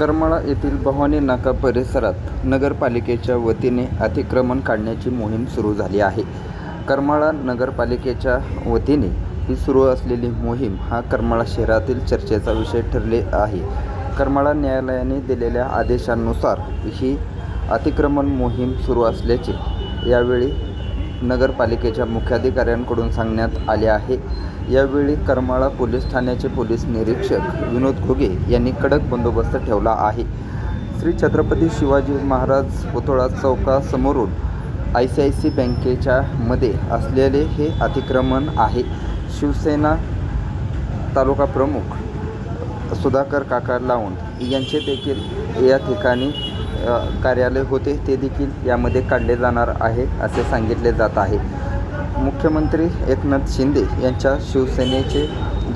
करमाळा येथील भवानी नाका परिसरात नगरपालिकेच्या वतीने अतिक्रमण काढण्याची मोहीम सुरू झाली आहे. करमाळा नगरपालिकेच्या वतीने ही सुरू असलेली मोहीम हा करमाळा शहरातील चर्चेचा विषय ठरले आहे. करमाळा न्यायालयाने दिलेल्या आदेशानुसार ही अतिक्रमण मोहीम सुरू असल्याचे यावेळी नगरपालिकेच्या मुख्याधिकाऱ्यांकडून सांगण्यात आले आहे. यावेळी करमाळा पोलीस ठाण्याचे पोलीस निरीक्षक विनोद घुगे यांनी कडक बंदोबस्त ठेवला आहे. श्री छत्रपती शिवाजी महाराज पुतळा चौकासमोरून आय सी आय सी बँकेच्या मध्ये असलेले हे अतिक्रमण आहे. शिवसेना तालुका प्रमुख सुधाकर काका लावून यांचे देखील या ठिकाणी कार्यालय होते ते देखील यामध्ये काढले जाणार आहे असे सांगितले जात आहे. मुख्यमंत्री एकनाथ शिंदे यांच्या शिवसेनेचे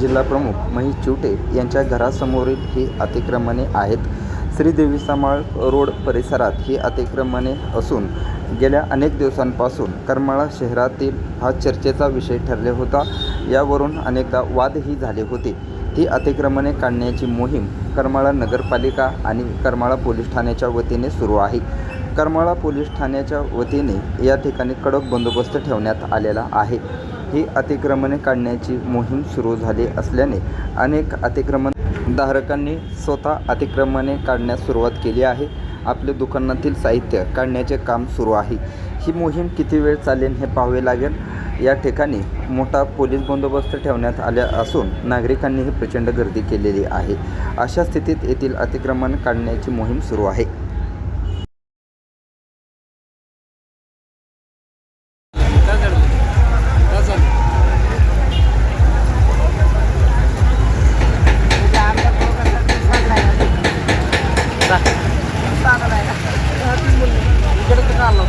जिल्हाप्रमुख महेश चिवटे यांच्या घरासमोरील ही अतिक्रमणे आहेत. श्रीदेवी समाळ रोड परिसरात ही अतिक्रमणे असून गेल्या अनेक दिवसांपासून करमाळा शहरातील हा चर्चेचा विषय ठरले होता. यावरून अनेकदा वादही झाले होते. ही अतिक्रमणे काढण्याची मोहीम करमाळा नगरपालिका आणि करमाळा पोलीस ठाण्याच्या वतीने सुरू आहे. करमाळा पोलीस ठाण्याच्या वतीने या ठिकाणी कडक बंदोबस्त ठेवण्यात आलेला आहे. ही अतिक्रमणे काढण्याची मोहीम सुरू झाली असल्याने अनेक अतिक्रमण धारकांनी स्वतः अतिक्रमणे काढण्यास सुरुवात केली आहे. आपल्या दुकानातील साहित्य काढण्याचे काम सुरू आहे. ही मोहीम किती वेळ चालेल हे पाहावे लागेल. या ठिकाणी मोठा पोलीस बंदोबस्त ठेवण्यात आल्या असून नागरिकांनीही प्रचंड गर्दी केलेली आहे. अशा स्थितीत येथील अतिक्रमण काढण्याची मोहीम सुरू आहे. আল্লাহ